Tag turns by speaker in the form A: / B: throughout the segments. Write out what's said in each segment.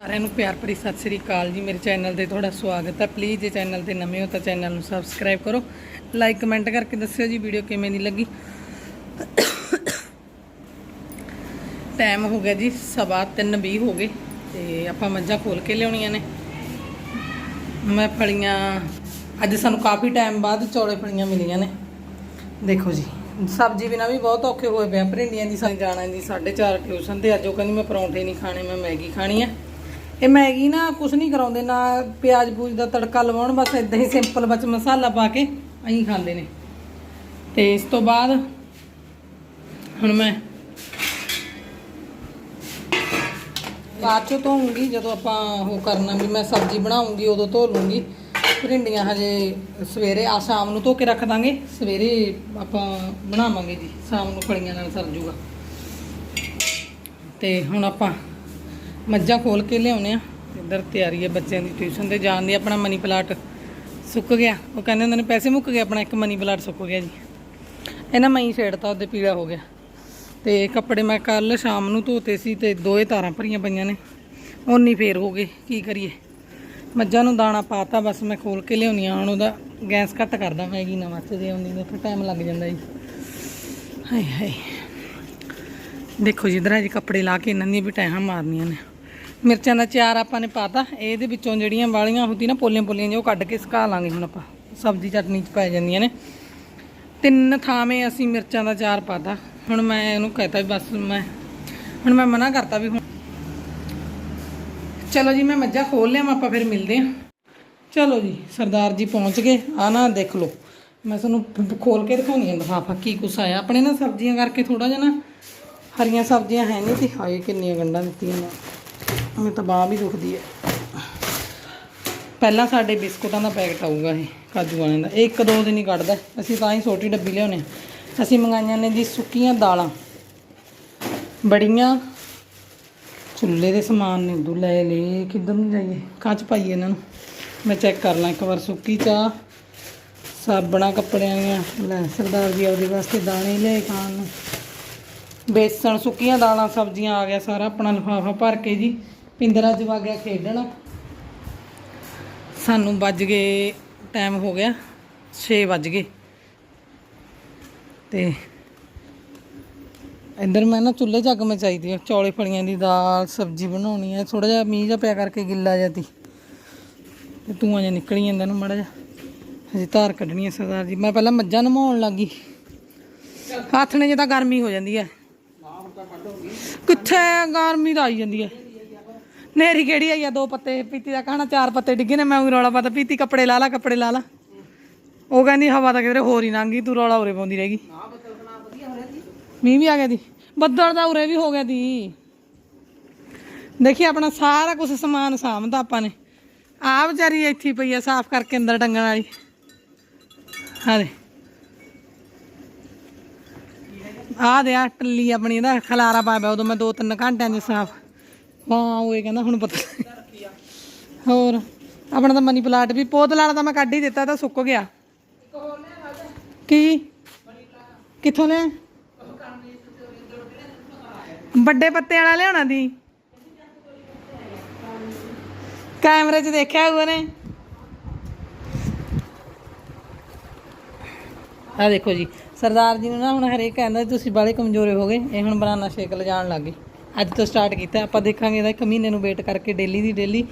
A: ਸਾਰਿਆਂ ਨੂੰ ਪਿਆਰ ਭਰੀ ਸਤਿ ਸ੍ਰੀ ਅਕਾਲ ਜੀ। ਮੇਰੇ ਚੈਨਲ ਤੇ ਤੁਹਾਡਾ ਸਵਾਗਤ ਹੈ। ਪਲੀਜ਼ ਜੇ ਚੈਨਲ ਤੇ ਨਵੇਂ ਹੋ ਤਾਂ ਚੈਨਲ ਨੂੰ ਸਬਸਕ੍ਰਾਈਬ ਕਰੋ। ਲਾਈਕ ਕਮੈਂਟ ਕਰਕੇ ਦੱਸਿਓ ਜੀ ਵੀਡੀਓ ਕਿਵੇਂ ਦੀ ਲੱਗੀ। ਟਾਈਮ ਹੋ ਗਿਆ ਜੀ, ਸਵਾ 3:20 ਹੋ ਗਏ ਤੇ ਆਪਾਂ ਮੱਝਾਂ ਖੋਲ ਕੇ ਲਿਆਉਣੀਆਂ ਨੇ। ਮੈਂ ਫਲੀਆਂ, ਅੱਜ ਸਾਨੂੰ ਕਾਫੀ ਟਾਈਮ ਬਾਅਦ ਚੌਲੇ ਫਲੀਆਂ ਮਿਲੀਆਂ ਨੇ। ਦੇਖੋ ਜੀ, ਸਬਜ਼ੀ ਬਿਨਾ ਵੀ ਬਹੁਤ ਔਖੇ ਹੋਏ ਪਏ ਭਰਿੰਡੀਆਂ ਦੀ ਸਾਨੂੰ ਜਾਣਾ ਜੀ 4:30 ਟਿਊਸ਼ਨ ਤੇ ਅੱਜ ਉਹ ਕਹਿੰਦੀ ਮੈਂ ਪਰੌਂਠੇ ਨਹੀਂ ਖਾਣੇ, ਮੈਂ ਮੈਗੀ ਖਾਣੀ ਆ। ਇਹ ਮੈਗੀ ਨਾ ਕੁਛ ਨਹੀਂ ਕਰਾਉਂਦੇ, ਨਾ ਪਿਆਜ਼ ਪੂਜ ਦਾ ਤੜਕਾ ਲਵਾਉਣ, ਬਸ ਇਦਾਂ ਹੀ ਸਿੰਪਲ ਵਿੱਚ ਮਸਾਲਾ ਪਾ ਕੇ ਅਸੀਂ ਖਾਂਦੇ ਨੇ। ਤੇ ਇਸ ਤੋਂ ਬਾਅਦ ਹੁਣ ਮੈਂ ਬਾਅਦ ਚੋਂ ਧੋਉਂਗੀ ਜਦੋਂ ਆਪਾਂ ਉਹ ਕਰਨਾ ਵੀ ਮੈਂ ਸਬਜ਼ੀ ਬਣਾਉਂਗੀ, ਉਦੋਂ ਧੋ ਲੂੰਗੀ। ਭਿੰਡੀਆਂ ਹਜੇ ਸਵੇਰੇ ਆ ਸ਼ਾਮ ਨੂੰ ਧੋ ਕੇ ਰੱਖ ਦਾਂਗੇ, ਸਵੇਰੇ ਆਪਾਂ ਬਣਾਵਾਂਗੇ ਜੀ, ਸ਼ਾਮ ਨੂੰ ਫਲੀਆਂ ਨਾਲ ਸਰ ਜੂਗਾ। ਤੇ ਹੁਣ ਆਪਾਂ ਮੱਝਾਂ ਖੋਲ ਕੇ ਲਿਆਉਨੇ ਆ। ਇੱਧਰ ਤਿਆਰੀ ਹੈ ਬੱਚਿਆਂ ਦੀ ਟਿਊਸ਼ਨ ਤੇ ਜਾਣ ਦੀ, ਆਪਣਾ ਮਨੀ ਪਲਾਟ ਸੁੱਕ ਗਿਆ। ਉਹ ਕਹਿੰਦੇ ਹੁੰਦੇ ਨੇ ਪੈਸੇ ਮੁੱਕ ਗਏ, ਆਪਣਾ ਇੱਕ ਮਨੀ ਪਲਾਟ ਸੁੱਕ ਗਿਆ ਜੀ। ਇਹਨਾਂ ਮੈਂ ਹੀ ਛੇੜਤਾ, ਉਹਦੇ ਪੀੜਾ ਹੋ ਗਿਆ। ਤੇ ਕੱਪੜੇ ਮੈਂ ਕੱਲ ਸ਼ਾਮ ਨੂੰ ਧੋਤੇ ਸੀ ਤੇ ਦੋਏ ਤਾਰਾਂ ਭਰੀਆਂ ਪਈਆਂ ਨੇ। ਉਨੀ ਫੇਰ ਹੋ ਗਏ, ਕੀ ਕਰੀਏ? ਮੱਝਾਂ ਨੂੰ ਦਾਣਾ ਪਾਤਾ, ਬਸ ਮੈਂ ਖੋਲ ਕੇ ਲਿਆਉਣੀ ਆ, ਹੁਣ ਉਹਦਾ ਗੈਸ ਘੱਟ ਕਰਦਾ ਮੈਗੀ ਨਾ ਮੱਚਦੇ ਆਉਂਦੀ ਨੇ ਫਿਰ ਟਾਈਮ ਲੱਗ ਜਾਂਦਾ ਜੀ। ਹਾਏ ਹਾਏ। ਦੇਖੋ ਜੀ, ਇਧਰ ਜੀ, ਕੱਪੜੇ ਲਾ ਕੇ ਇਹਨਾਂ ਦੀਆਂ ਵੀ ਟੈਹਾਂ ਮਾਰਨੀਆਂ ਨੇ। ਮਿਰਚਾਂ ਦਾ ਚਾਰ ਆਪਾਂ ਨੇ ਪਾਤਾ। ਇਹਦੇ ਵਿੱਚੋਂ ਜਿਹੜੀਆਂ ਵਾਲੀਆਂ ਹੁੰਦੀ ਨਾ, ਪੋਲੀਆਂ ਪੋਲੀਆਂ ਜਿਹੀਆਂ ਉਹ ਕੱਢ ਕੇ ਸੁਕਾ ਲਾਂਗੇ ਹੁਣ ਆਪਾਂ। ਸਬਜ਼ੀ ਚਟਨੀ ਚ ਪੈ ਜਾਂਦੀਆਂ ਨੇ। ਤਿੰਨ ਥਾਵੇਂ ਅਸੀਂ ਮਿਰਚਾਂ ਦਾ ਚਾਰ ਪਾਤਾ। ਹੁਣ ਮੈਂ ਇਹਨੂੰ ਕਹਿਤਾ ਵੀ ਬਸ ਮੈਂ ਹੁਣ ਮੈਂ ਮਨਾ ਕਰਤਾ ਵੀ ਹੁਣ ਚਲੋ ਜੀ, ਮੈਂ ਮੱਝਾਂ ਖੋਲ ਲਿਆ ਆਪਾਂ ਫਿਰ ਮਿਲਦੇ ਹਾਂ। ਚਲੋ ਜੀ, ਸਰਦਾਰ ਜੀ ਪਹੁੰਚ ਗਏ। ਆ ਨਾ ਦੇਖ ਲਓ। ਮੈਂ ਤੁਹਾਨੂੰ ਪ- ਖੋਲ ਕੇ ਦਿਖਾਉਣੀ ਹੈ ਲਿਫਾਫਾ, ਕੀ ਕੁਛ ਆਇਆ। ਆਪਣੇ ਨਾ ਸਬਜ਼ੀਆਂ ਕਰਕੇ ਥੋੜਾ ਜਿਹਾ ਨਾ ਹਰੀਆਂ ਸਬਜ਼ੀਆਂ ਹੈ ਨਹੀਂ ਤੇ ਹਾਏ, ਕਿੰਨੀਆਂ ਗੰਢਾਂ ਦਿੱਤੀਆਂ ਨੇ। ਮੈਂ ਤਾਂ ਬਾਹ ਵੀ ਦੁਖਦੀ ਹੈ। ਪਹਿਲਾਂ ਸਾਡੇ ਬਿਸਕੁਟਾਂ ਦਾ ਪੈਕਟ ਆਊਗਾ ਇਹ, ਕਾਜੂ ਵਾਲਿਆਂ ਦਾ। ਇਹ ਇੱਕ ਦੋ ਦਿਨ ਹੀ ਕੱਢਦਾ ਅਸੀਂ ਤਾਂ ਹੀ ਛੋਟੀ ਡੱਬੀ ਲਿਆਉਨੇ ਅਸੀਂ ਮੰਗਾਈਆਂ ਨੇ ਜੀ ਸੁੱਕੀਆਂ ਦਾਲਾਂ। ਬੜੀਆਂ। ਚੁੱਲ੍ਹੇ ਦੇ ਸਮਾਨ ਨੇ, ਉਦੋਂ ਲੈ ਲਏ, ਕਿੱਧਰ ਨੂੰ ਜਾਈਏ? ਕੱਚ ਪਾਈਏ ਇਹਨਾਂ ਨੂੰ। ਮੈਂ ਚੈੱਕ ਕਰ ਲਾਂ ਇੱਕ ਵਾਰ ਸੁੱਕੀ ਚਾਹ। ਸਾਬਣਾ ਕੱਪੜਿਆਂ ਦੀਆਂ। ਲੈ, ਸਰਦਾਰ ਜੀ ਆਪਦੇ ਵਾਸਤੇ ਦਾਣੇ ਲੈ ਖਾਣ ਨੂੰ ਬੇਸਣ ਸੁੱਕੀਆਂ ਦਾਲਾਂ, ਸਬਜ਼ੀਆਂ ਆ ਗਿਆ ਸਾਰਾ, ਆਪਣਾ ਲਿਫਾਫਾ ਭਰ ਕੇ ਜੀ। ਪਿੰਦਰਾ ਚ ਵਗ ਗਿਆ ਖੇਡਣ। ਸਾਨੂੰ ਵੱਜ ਗਏ ਟਾਈਮ ਹੋ ਗਿਆ 6 ਵੱਜ ਗਏ। ਤੇ ਇੱਧਰ ਮੈਂ ਨਾ ਚੁੱਲ੍ਹੇ ਜੱਗ ਮਚਾਈਦੀ ਆ, ਚੌਲੇ ਫਲੀਆਂ ਦੀ ਦਾਲ, ਸਬਜ਼ੀ ਬਣਾਉਣੀ ਹੈ ਥੋੜਾ ਜਿਹਾ ਮੀਂਹ ਜਿਹਾ ਪਿਆ ਕਰਕੇ ਗਿੱਲਾ ਜਿਹਾ ਤੀ। ਤੇ ਧੂਆਂ ਜਿਹਾ ਨਿਕਲੀ ਜਾਂਦਾ ਨਾ ਮੜਾ ਜਿਹਾ। ਹਜੇ ਧਾਰ ਕੱਢਣੀ ਹੈ ਸਰਦਾਰ ਜੀ। ਮੈਂ ਪਹਿਲਾਂ ਮੱਝਾਂ ਨਮਾਉਣ ਲੱਗੀ ਹੱਥ ਨੇ ਜੇ ਤਾਂ ਗਰਮੀ ਹੋ ਜਾਂਦੀ ਹੈ ਕਿੱਥੇ ਗਰਮੀ ਤਾਂ ਆਈ ਜਾਂਦੀ ਹੈ ਨੇਰੀ ਕਿਹੜੀ ਆਈ ਆ? ਦੋ ਪੱਤੇ, ਪੀਤੀ ਦਾ ਕਹਣਾ? ਚਾਰ ਪੱਤੇ ਡਿੱਗੇ ਨੇ, ਮੈਂ ਉਹ ਰੌਲਾ ਪਾਤਾ, ਪੀਤੀ ਕੱਪੜੇ ਲਾ ਲਾ, ਕੱਪੜੇ ਲਾ ਲਾ। ਉਹ ਕਹਿੰਦੀ ਹਵਾ ਤਾਂ ਕਿਧਰੇ ਹੋਰ ਹੀ ਲੰਘ ਤੂੰ ਰੌਲਾ ਉਰੇ ਪਾਉਂਦੀ ਰਹੇਗੀ ਮੀਂਹ ਵੀ ਆ ਗਿਆ ਦੀ। ਬੱਦਲ ਦਾ ਉਰੇ ਵੀ ਹੋ ਗਿਆ ਦੀ। ਦੇਖੀ ਆਪਣਾ ਸਾਰਾ ਕੁਝ ਸਮਾਨ ਸਾਂਭਦਾ ਆਪਾਂ ਨੇ। ਆ ਵਿਚਾਰੀ ਇੱਥੇ ਪਈ ਆ ਸਾਫ਼ ਕਰਕੇ ਅੰਦਰ ਟੰਗਣ ਵਾਲੀ। ਹਾਂ ਦੇ ਆ ਦੇ ਆ ਟੱਲੀ ਆਪਣੀ, ਇਹਦਾ ਖਲਾਰਾ ਪਾਇਆ ਉਦੋਂ ਮੈਂ ਦੋ ਤਿੰਨ ਘੰਟਿਆਂ ਚ ਸਾਫ਼। ਹਾਂ, ਉਹ ਇਹ ਕਹਿੰਦਾ ਹੁਣ ਪਤਾ ਹੋਰ, ਆਪਣਾ ਤਾਂ ਮਨੀ ਪਲਾਟ ਵੀ ਪੋਤਲਾ ਲਾਣਾ ਤਾਂ ਮੈਂ ਕੱਢ ਹੀ ਦਿੱਤਾ, ਤਾਂ ਸੁੱਕ ਗਿਆ। ਕੀ? ਕਿੱਥੋਂ ਲੈ ਵੱਡੇ ਪੱਤੇ ਵਾਲਾ ਲਿਆਉਣਾ ਦੀ? ਕੈਮਰੇ 'ਚ ਦੇਖਿਆ ਹੋਊ ਨੇ ਆ ਦੇਖੋ ਜੀ, ਸਰਦਾਰ ਜੀ ਨੂੰ ਨਾ ਹੁਣ ਹਰੇਕ ਕਹਿੰਦਾ ਤੁਸੀਂ ਬਾਲੇ ਕਮਜ਼ੋਰੇ ਹੋ ਗਏ ਇਹ ਹੁਣ ਬਨਾਨਾ ਸ਼ੇਕ ਲਿਜਾਣ ਲੱਗ ਗਏ। ਅੱਜ ਤੋਂ ਸਟਾਰਟ ਕੀਤਾ। ਆਪਾਂ ਦੇਖਾਂਗੇ ਇਹਦਾ ਇੱਕ ਮਹੀਨੇ ਨੂੰ ਵੇਟ ਕਰਕੇ ਡੇਲੀ ਦੀ ਡੇਲੀ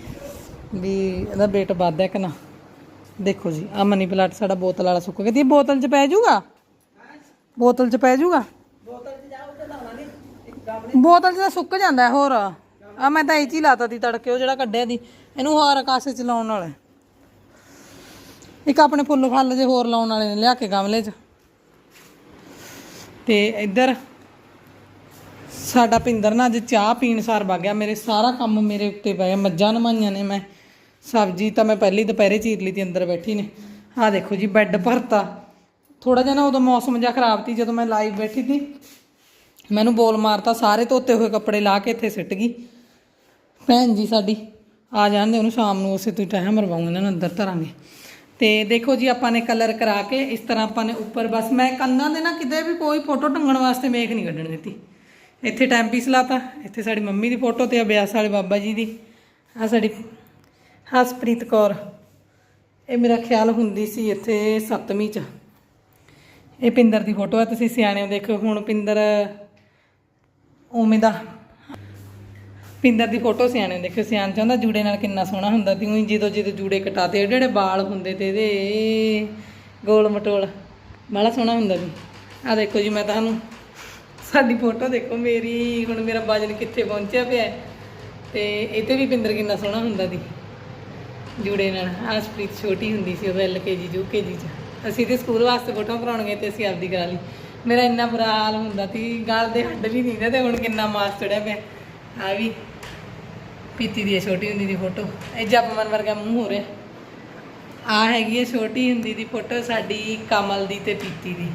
A: ਵੀ ਇਹਦਾ ਵੇਟ ਵੱਧਦਾ ਕਿ ਨਾ। ਦੇਖੋ ਜੀ ਆ ਮਨੀ ਪਲਾਟ ਸਾਡਾ ਬੋਤਲ ਵਾਲਾ ਸੁੱਕ ਗਿਆ। ਤੇ ਬੋਤਲ 'ਚ ਪੈ ਜਾਊਗਾ? ਬੋਤਲ 'ਚ ਪੈ ਜਾਊਗਾ? ਬੋਤਲ 'ਚ ਤਾਂ ਸੁੱਕ ਜਾਂਦਾ ਹੋਰ। ਆ ਮੈਂ ਤਾਂ ਇਹ 'ਚ ਲਾਤਾ ਦੀ ਤੜਕੇ, ਉਹ ਜਿਹੜਾ ਕੱਢਿਆ ਦੀ ਇਹਨੂੰ ਹੋਰ ਆਕਾਸ਼ 'ਚ ਲਾਉਣ ਵਾਲਾ ਇੱਕ ਆਪਣੇ ਫੁੱਲ ਫਲ ਜੇ ਹੋਰ ਲਾਉਣ ਵਾਲੇ ਨੇ, ਲਿਆ ਕੇ ਗਮਲੇ 'ਚ। ਤੇ ਇੱਧਰ ਸਾਡਾ ਪਿੰਦਰ ਨਾ ਅੱਜ ਚਾਹ ਪੀਣ ਸਾਰ ਵਗ ਗਿਆ। ਮੇਰੇ ਸਾਰਾ ਕੰਮ ਮੇਰੇ ਉੱਤੇ ਪਿਆ ਮੱਝਾਂ ਨਮਾਈਆਂ ਨੇ ਮੈਂ। ਸਬਜ਼ੀ ਤਾਂ ਮੈਂ ਪਹਿਲੀ ਦੁਪਹਿਰੇ ਚੀਰ ਲਈ ਤੀ, ਅੰਦਰ ਬੈਠੀ ਨੇ। ਆਹ ਦੇਖੋ ਜੀ, ਬੈੱਡ ਭਰਤਾ। ਥੋੜਾ ਜਿਹਾ ਨਾ ਉਦੋਂ ਮੌਸਮ ਜਿਹਾ ਖਰਾਬ ਸੀ ਜਦੋਂ ਮੈਂ ਲਾਈਵ ਬੈਠੀ ਸੀ ਮੈਨੂੰ ਬੋਲ ਮਾਰਤਾ, ਸਾਰੇ ਧੋਤੇ ਹੋਏ ਕੱਪੜੇ ਲਾ ਕੇ ਇੱਥੇ ਸਿੱਟ ਗਈ। ਭੈਣ ਜੀ ਸਾਡੀ, ਆ ਜਾਣ ਦੇ ਉਹਨੂੰ ਸ਼ਾਮ ਨੂੰ, ਉਸੇ ਤੋਂ ਹੀ ਟਾਈਮ ਮਰਵਾਉਂਗੇ ਇਹਨਾਂ ਨੂੰ ਅੰਦਰ ਧਰਾਂਗੇ। ਤੇ ਦੇਖੋ ਜੀ, ਆਪਾਂ ਨੇ ਕਲਰ ਕਰਾ ਕੇ ਇਸ ਤਰ੍ਹਾਂ ਆਪਾਂ ਨੇ ਉੱਪਰ ਬਸ, ਮੈਂ ਕੰਨਾਂ ਦੇ ਨਾ ਕਿਤੇ ਵੀ ਕੋਈ ਫੋਟੋ ਟੰਗਣ ਵਾਸਤੇ ਮੇਖ ਨਹੀਂ ਕੱਢਣ ਦਿੱਤੀ। ਇੱਥੇ ਟਾਈਮ ਪੀਸ ਲਾਤਾ। ਇੱਥੇ ਸਾਡੀ ਮੰਮੀ ਦੀ ਫੋਟੋ ਤੇ ਅਭਿਆਸ ਵਾਲੇ ਬਾਬਾ ਜੀ ਦੀ। ਆ ਸਾਡੀ ਹਸਪ੍ਰੀਤ ਕੌਰ। ਇਹ ਮੇਰਾ ਖਿਆਲ ਹੁੰਦੀ ਸੀ ਇੱਥੇ 7ਵੀਂ ਚ। ਇਹ ਪਿੰਦਰ ਦੀ ਫੋਟੋ ਹੈ ਤੁਸੀਂ ਸਿਆਣਿਓ ਦੇਖੋ ਹੁਣ ਪਿੰਦਰ ਉਵੇਂ ਦਾ। ਪਿੰਦਰ ਦੀ ਫੋਟੋ ਸਿਆਣੇ ਦੇਖੋ ਸਿਆਣ ਚਾਹੁੰਦਾ ਜੂੜੇ ਨਾਲ ਕਿੰਨਾ ਸੋਹਣਾ ਹੁੰਦਾ ਸੀ, ਉਹੀ ਜਦੋਂ ਜਦੋਂ ਜੂੜੇ ਕਟਾਤੇ, ਜਿਹੜੇ ਜਿਹੜੇ ਵਾਲ ਹੁੰਦੇ ਤੇ ਇਹਦੇ, ਗੋਲ ਮਟੋਲ ਬੜਾ ਸੋਹਣਾ ਹੁੰਦਾ ਜੀ ਆ ਦੇਖੋ ਜੀ, ਮੈਂ ਤੁਹਾਨੂੰ ਸਾਡੀ ਫੋਟੋ ਦੇਖੋ, ਮੇਰੀ, ਹੁਣ ਮੇਰਾ ਵਜਨ ਕਿੱਥੇ ਪਹੁੰਚਿਆ ਪਿਆ ਹੈ। ਤੇ ਇਹ ਤੇ ਵੀ ਪਿੰਦਰ ਕਿੰਨਾ ਸੋਹਣਾ ਹੁੰਦਾ ਸੀ, ਜੂੜੇ ਨਾਲ। ਆਸਪ੍ਰੀਤ ਛੋਟੀ ਹੁੰਦੀ ਸੀ ਉਹ ਐਲਕੇਜੀ ਯੂਕੇਜੀ ਚ ਅਸੀਂ ਤੇ ਸਕੂਲ ਵਾਸਤੇ ਫੋਟੋ ਕਰਾਉਣ ਗਏ ਤੇ ਅਸੀਂ ਆਪਦੀ ਗਾ ਲਈ। ਮੇਰਾ ਇੰਨਾ ਬੁਰਾ ਹਾਲ ਹੁੰਦਾ ਸੀ, ਗਾਲ ਦੇ ਹੱਡ ਵੀ ਨਹੀਂ ਨੇ ਤੇ ਹੁਣ ਕਿੰਨਾ ਮਾਸ ਚੜਿਆ ਪਿਆ। ਆ ਵੀ, ਪੀਤੀ ਦੀ ਹੈ, ਛੋਟੀ ਹੁੰਦੀ ਦੀ ਫੋਟੋ। ਇਹ ਜਪਮਨ ਵਰਗਾ ਮੂੰਹ ਹੋ ਰਿਹਾ। ਆ ਹੈਗੀ ਹੈ, ਛੋਟੀ ਹੁੰਦੀ ਦੀ ਫੋਟੋ ਸਾਡੀ ਕਮਲ ਦੀ ਤੇ ਪੀਤੀ ਦੀ।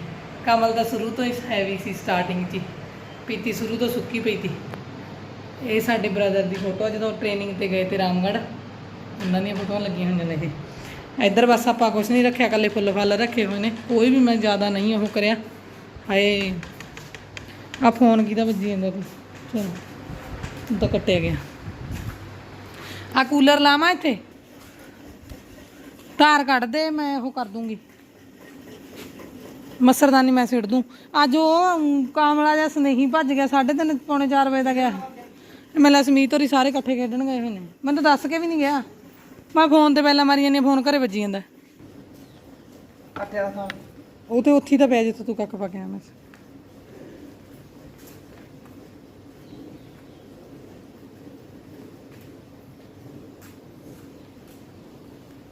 A: ਕਮਲ ਦਾ ਸ਼ੁਰੂ ਤੋਂ ਹੀ ਹੈਵੀ ਸੀ ਸਟਾਰਟਿੰਗ 'ਚ ਹੀ। ਪੀਤੀ ਸ਼ੁਰੂ ਤੋਂ ਸੁੱਕੀ ਪਈ ਤੀ ਇਹ ਸਾਡੇ ਬ੍ਰਦਰ ਦੀ ਫੋਟੋ ਜਦੋਂ ਟ੍ਰੇਨਿੰਗ ਤੇ ਗਏ ਤੇ ਰਾਮਗੜ੍ਹ, ਉਹਨਾਂ ਦੀਆਂ ਫੋਟੋਆਂ ਲੱਗੀਆਂ ਹੋਈਆਂ ਨੇ ਇਹ। ਇੱਧਰ ਬਸ ਆਪਾਂ ਕੁਝ ਨਹੀਂ ਰੱਖਿਆ ਕੱਲੇ ਫੁੱਲ ਫਲ ਰੱਖੇ ਹੋਏ ਨੇ। ਕੋਈ ਵੀ ਮੈਂ ਜ਼ਿਆਦਾ ਨਹੀਂ ਉਹ ਕਰਿਆ। ਹਾਏ ਆ ਫੋਨ ਕਿਹਦਾ ਵੱਜੀ ਜਾਂਦਾ ਤੂੰ? ਚਲੋ ਤਾਂ ਕੱਟਿਆ ਗਿਆ। ਆ ਕੂਲਰ ਲਾਵਾਂ ਇੱਥੇ? ਤਾਰ ਕੱਢ ਦੇ, ਮੈਂ ਉਹ ਕਰ ਦੂੰਗੀ। ਮੱਸਰਦਾਨੀ ਮੈਂ ਸਿੱਟ ਦੂੰ। ਅੱਜ ਉਹ ਕਾਮਲਾ ਜਿਹਾ ਸਨੇਹੀ ਭੱਜ ਗਿਆ 3:30 ਪੌਣੇ 4 ਵਜੇ ਦਾ ਗਿਆ। ਮੈਂ ਲੈ ਸਮੀਤ ਹੋਰੀ ਸਾਰੇ ਇਕੱਠੇ ਖੇਡਣ ਗਏ ਹੋਏ ਨੇ। ਮੈਨੂੰ ਤਾਂ ਦੱਸ ਕੇ ਵੀ ਨਹੀਂ ਗਿਆ। ਮੈਂ ਫੋਨ ਤੇ ਪਹਿਲਾਂ ਮਾਰੀ ਜਾਂਦੀ ਫੋਨ ਘਰੇ ਵੱਜੀ ਜਾਂਦਾ। ਉਹ ਤੇ ਉੱਥੇ ਤਾਂ ਪਿਆ ਜਿੱਥੇ ਤੂੰ ਕੱਖ ਪਾ ਆਇਆ ਮੈਂ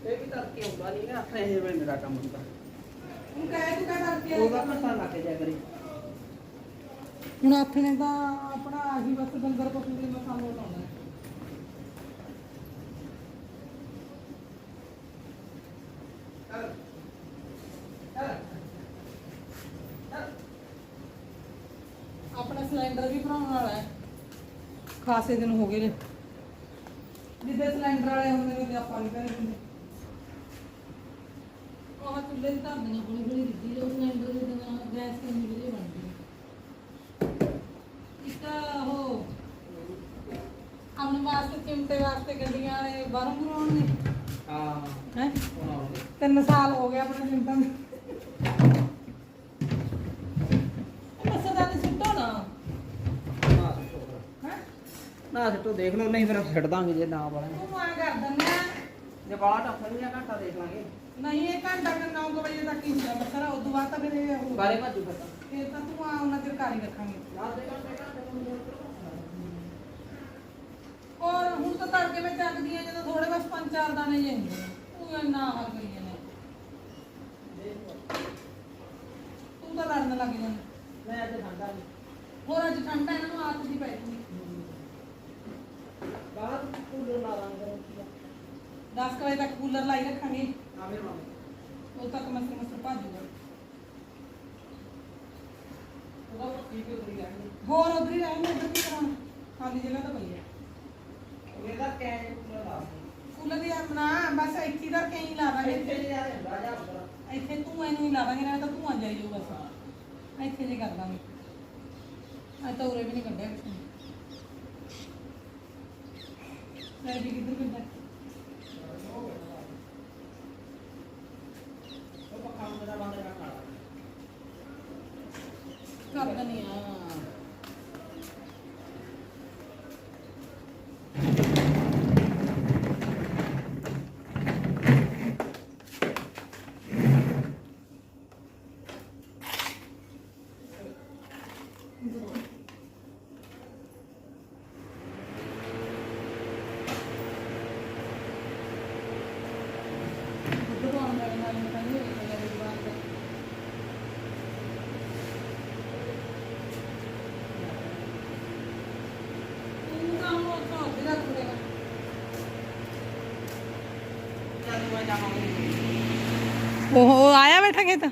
B: ਇਹ ਵੀ ਤੜਕੇ ਆਉਂਦਾ ਨਹੀਂ ਨਾ ਇਹ ਵੇਲੇ ਦਾ ਕੰਮ ਹੁੰਦਾ।
A: ਹੁਣ ਕਹਿ ਤੂੰ
B: ਉਹਦਾ ਪਤਾ ਲੱਗ ਜਾ ਕਰੇ
A: ਹੁਣ ਆਥਣੇ ਤਾਂ ਆਪਣਾ ਆਹੀ ਬਸ ਡੰਗਰ ਪਸ਼ੂ ਦੇ ਮਸਾਂ ਲੋਟ ਆਪਣਾ ਸਿਲੰਡਰ ਵੀ ਭਰਾਉਣ ਵਾਲਾ ਹੈ। ਖਾਸੇ ਦਿਨ ਹੋ ਗਏ ਨੇ। ਜਿੱਦੇ ਸਿਲੰਡਰ ਵਾਲੇ ਹੁੰਦੇ ਨੇ ਤੇ ਆਪਾਂ ਨਹੀਂ ਘਰੇ ਹੁੰਦੇ। ਉਹ ਚੁੱਲ੍ਹੇ ਦੀ ਧਰ ਦੇਣਾ ਹੌਲੀ ਹੌਲੀ ਰਿੱਝੀ ਜਾਊ ਸਿਲੰਡਰ ਦੇ ਨਾਲ ਗੈਸ ਕਿੰਨੀ ਵਧੀਆ ਬਣਦੀ ਹੈ ਇੱਕ ਉਹ ਆਪਣੇ ਵਾਸਤੇ ਚਿਮਟੇ ਵਾਸਤੇ ਗੱਡੀਆਂ ਵਾਲੇ ਬਾਹਰੋਂ ਬੁਲਾਉਣਗੇ
B: ਹਾਂ
A: ਹੈ?
B: ਬਣਾਉਂਦੇ
A: ਤਿੰਨ ਸਾਲ ਹੋ ਗਏ ਆਪਣੇ ਚਿਮਟਾਂ ਨੂੰ। ਮਸਦਾ ਨਹੀਂ ਸੁੱਟੋ ਨਾ।
B: ਨਾ ਸਿੱਟੋ ਦੇਖ ਲਓ ਨਹੀਂ ਫਿਰ ਛੱਡ ਦਾਂਗੇ ਜੇ ਨਾ
A: ਆ ਦਿੰਦਾ
B: ਜੇ ਬਾਲਾ ਟੱਫਾ ਨਹੀਂ ਘੰਟਾ ਦੇਖ ਲਾਂਗੇ।
A: ਨਹੀਂ ਇਹ ਘੰਟਾ ਕਿ 9 ਵਜੇ ਤੱਕ ਹੀ ਹੁੰਦਾ ਮਸਰਾ ਉਦੋਂ ਬਾਅਦ ਤਾਂ ਫਿਰ ਇਹ ਉਹ
B: ਬਾਰੇ ਭਾਜੂ ਪਤਾ
A: ਫਿਰ ਤਾਂ। ਤੂੰ ਆ ਉਹਨਾਂ ਚਿਰ ਘਰ ਹੀ ਰੱਖਾਂਗੇ।
B: ਨਾ ਦੇ ਘੰਟੇ ਘੰਟੇ
A: ਔਰ ਹੁਣ ਤਾਂ ਤੜਕੇ ਵਿੱਚ ਚੱਕਦੀਆਂ ਜਦੋਂ ਥੋੜੇ ਬਸ ਪੰਜ ਚਾਰ ਦਾਣੇ ਜੇ ਹੁੰਦੇ ਨੇ ਉਹ ਇੰਨਾ ਹਾਲ ਕਰੀਏ ਨੇ ਤੂੰ ਤਾਂ ਲੜਨ ਲੱਗ ਜਾਂਦਾ।
B: ਮੈਂ ਅੱਜ ਠੰਡਾ ਨਹੀਂ
A: ਹੋਰ ਅੱਜ ਠੰਡਾ ਇਹਨਾਂ ਨੂੰ ਆਦਤ ਦੀ ਪੈ
B: ਬਾਹਰ ਕੂਲਰ ਲਾ ਦਾਂਗੇ
A: 10 ਵਜੇ ਤੱਕ ਕੂਲਰ ਲਾਈ ਰੱਖਾਂਗੇ। ਉਦੋਂ ਤੱਕ ਮਸਰ ਮਸਰ ਭਾਜੂਗਾ
B: ਕੀ ਕੀ
A: ਹੋਰ ਉਧਰ ਹੀ ਰਹਿਣਗੇ ਇੱਧਰ ਕੀ ਕਰਾਂ ਖਾਲੀ ਜਗ੍ਹਾ ਤਾਂ ਪਈ ਹੈ
B: ਇਹਦਾ ਕੈ ਕੂਲਰ ਲਾ
A: ਕੂਲਰ ਦੀ ਆਪਣਾ ਬਸ ਇੱਥੇ ਦਾ ਕਈ ਲਾ ਦਾਂਗੇ।
B: ਇੱਥੇ ਜੇ ਆ ਜਾਂਦਾ ਜਾ ਉੱਪਰ
A: ਇੱਥੇ ਤੂੰ ਇਹਨੂੰ ਹੀ ਲਾ ਦਾਂਗੇ ਨਾਲ ਤਾਂ ਤੂੰ ਆ ਜਾਈ ਜਾਊ ਬਸ। ਇੱਥੇ ਜੇ ਕਰ ਦਾਂਗੇ। ਆ ਤਾਂ ਉਰੇ ਵੀ ਨਹੀਂ ਕੱਢਿਆ। ਨੇ ਲੈ ਜੀ ਕਿੱਧਰ ਕੱਢਿਆ
B: ਉਹ ਪੱਖਾ ਮੇਰਾ ਬੰਦ ਰੱਖਣਾ
A: ਕਰ ਦਨੀ ਆ ਦੁੱਧ ਪਾਉਣ ਵਾਲੇ ਨਾਲ ਮੈਂ ਕਹਿੰਦੀ ਹੋਈ ਤਾਂ ਮੇਰੀ ਬਾਤ ਹੈ ਤੂੰ ਤਾਂ ਹੁਣ ਉੱਥੋਂ ਉੱਥੇ ਰੱਖ ਦੇਗਾ
B: ਜਦ ਮੈਂ ਜਾਵਾਂਗੀ
A: ਉਹ ਉਹ ਆਇਆ ਬੈਠਾ ਖੇਤ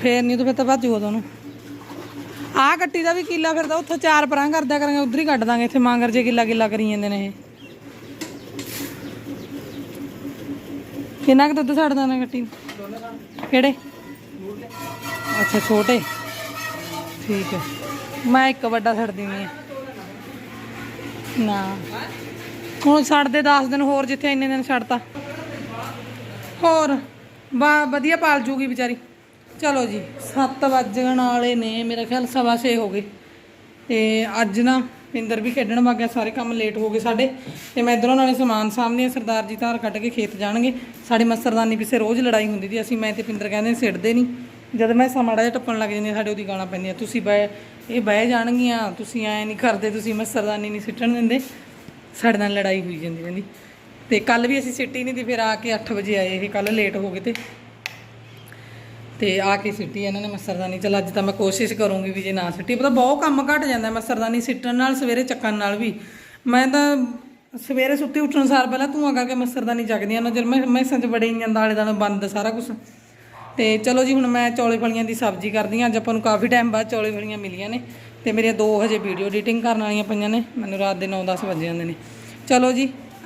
A: ਫੇਰ ਨਹੀਂ ਤੂੰ ਫਿਰ ਤਾਂ ਭੱਜੂ ਉਦੋਂ ਨੂੰ ਆਹ ਦਾ ਵੀ ਕੀਲਾ ਫਿਰਦਾ ਉੱਥੋਂ ਚਾਰ ਪਰਾਂ ਕਰਦਿਆ ਕਰਾਂਗੇ, ਉਧਰ ਹੀ ਕੱਢ ਦਾਂਗੇ ਇੱਥੇ ਮਾਂਗਰ ਜੇ ਕਿੱਲਾ ਕਿੱਲਾ ਕਰੀ ਜਾਂਦੇ ਨੇ ਇਹ। ਕਿੰਨਾ ਕੁ ਦੁੱਧ ਛੱਡਦਾ ਨਾ ਕੱਟੀ ਕਿਹੜੇ? ਅੱਛਾ, ਛੋਟੇ। ਠੀਕ ਹੈ। ਮੈਂ ਇੱਕ ਵੱਡਾ ਛੱਡ ਦਿੰਦੀ ਹਾਂ। ਨਾ। ਹੁਣ ਛੱਡਦੇ 10 ਦਿਨ, ਹੋਰ ਜਿੱਥੇ ਇੰਨੇ ਦਿਨ ਛੱਡਤਾ। ਹੋਰ। ਬਾ ਵਧੀਆ ਪਾਲ ਜੂਗੀ ਵਿਚਾਰੀ। ਚਲੋ ਜੀ 7 ਵੱਜਣ ਵਾਲੇ ਨੇ ਮੇਰਾ ਖਿਆਲ ਸਵਾ ਛੇ ਹੋ ਗਏ। ਤੇ ਅੱਜ ਨਾ ਪਿੰਦਰ ਵੀ ਖੇਡਣ ਵਗ ਗਿਆ ਸਾਰੇ ਕੰਮ ਲੇਟ ਹੋ ਗਏ ਸਾਡੇ। ਤੇ ਮੈਂ ਇਧਰੋਂ ਨਾਲੇ ਸਮਾਨ ਸਾਹਮਣੇ ਆ, ਸਰਦਾਰ ਜੀ ਧਾਰ ਕੱਢ ਕੇ ਖੇਤ ਜਾਣਗੇ। ਸਾਡੇ ਮਸਰਦਾਨੀ ਪਿੱਛੇ ਰੋਜ਼ ਲੜਾਈ ਹੁੰਦੀ ਸੀ ਅਸੀਂ ਮੈਂ ਤੇ ਪਿੰਦਰ ਕਹਿੰਦੇ ਸਿੱਟਦੇ ਨਹੀਂ। ਜਦ ਮੈਂ ਸਮਾੜਾ ਜਿਹਾ ਟੱਪਣ ਲੱਗ ਜਾਂਦੀ ਸਾਡੇ ਉਹਦੀ ਗਾਲਾਂ ਪੈਂਦੀਆਂ। ਤੁਸੀਂ ਬਹਿ ਇਹ ਬਹਿ ਜਾਣਗੀਆਂ ਤੁਸੀਂ ਐ ਨਹੀਂ ਕਰਦੇ ਤੁਸੀਂ ਮਸਰਦਾਨੀ ਨਹੀਂ ਸਿੱਟਣ ਦਿੰਦੇ। ਸਾਡੇ ਨਾਲ ਲੜਾਈ ਹੋਈ ਜਾਂਦੀ ਰਹਿੰਦੀ। ਤੇ ਕੱਲ ਵੀ ਅਸੀਂ ਸਿੱਟੀ ਨਹੀਂ ਦੀ, ਫਿਰ ਆ ਕੇ 8 ਵਜੇ ਆਏ ਇਹ ਕੱਲ ਲੇਟ ਹੋ ਗਏ ਤੇ। ਤੇ ਆ ਕੇ ਸਿੱਟੀ, ਇਹਨਾਂ ਨੇ ਮਸਰਦਾਨੀ। ਚਲ ਅੱਜ ਤਾਂ ਮੈਂ ਕੋਸ਼ਿਸ਼ ਕਰੂੰਗੀ ਵੀ ਜੇ ਨਾ ਸਿੱਟੀ, ਪਤਾ ਬਹੁਤ ਕੰਮ ਘਟ ਜਾਂਦਾ ਮਸਰਦਾਨੀ ਸਿੱਟਣ ਨਾਲ, ਸਵੇਰੇ ਚੱਕਣ ਨਾਲ ਵੀ। ਮੈਂ ਤਾਂ ਸਵੇਰੇ ਸੁੱਤੀ ਉੱਠਣ ਸਾਰ ਪਹਿਲਾਂ ਧੂਆਂ ਕਰਕੇ ਮਸਰਦਾਨੀ ਚੱਕਦੀ ਆ ਨਾ ਜਦ ਮੈਂ ਮੈਂ ਸੰਜ ਬੜੇ ਹੀ ਜਾਂਦਾ, ਆਲੇ ਦਾਲੇ ਬੰਦ ਸਾਰਾ ਕੁਝ ਤੇ ਚਲੋ ਜੀ, ਹੁਣ ਮੈਂ ਚੌਲੇ ਫਲੀਆਂ ਦੀ ਸਬਜ਼ੀ ਕਰਦੀ ਹਾਂ, ਅੱਜ ਆਪਾਂ ਨੂੰ ਕਾਫੀ ਟਾਈਮ ਬਾਅਦ ਚੌਲੇ ਫਲੀਆਂ ਮਿਲੀਆਂ ਨੇ। ਤੇ ਮੇਰੀਆਂ ਦੋ ਹਜੇ ਵੀਡੀਓ ਐਡੀਟਿੰਗ ਕਰਨ ਵਾਲੀਆਂ ਪਈਆਂ ਨੇ, ਮੈਨੂੰ ਰਾਤ ਦੇ 9-10 ਵਜੇ ਜਾਂਦੇ ਨੇ। ਚਲੋ ਜੀ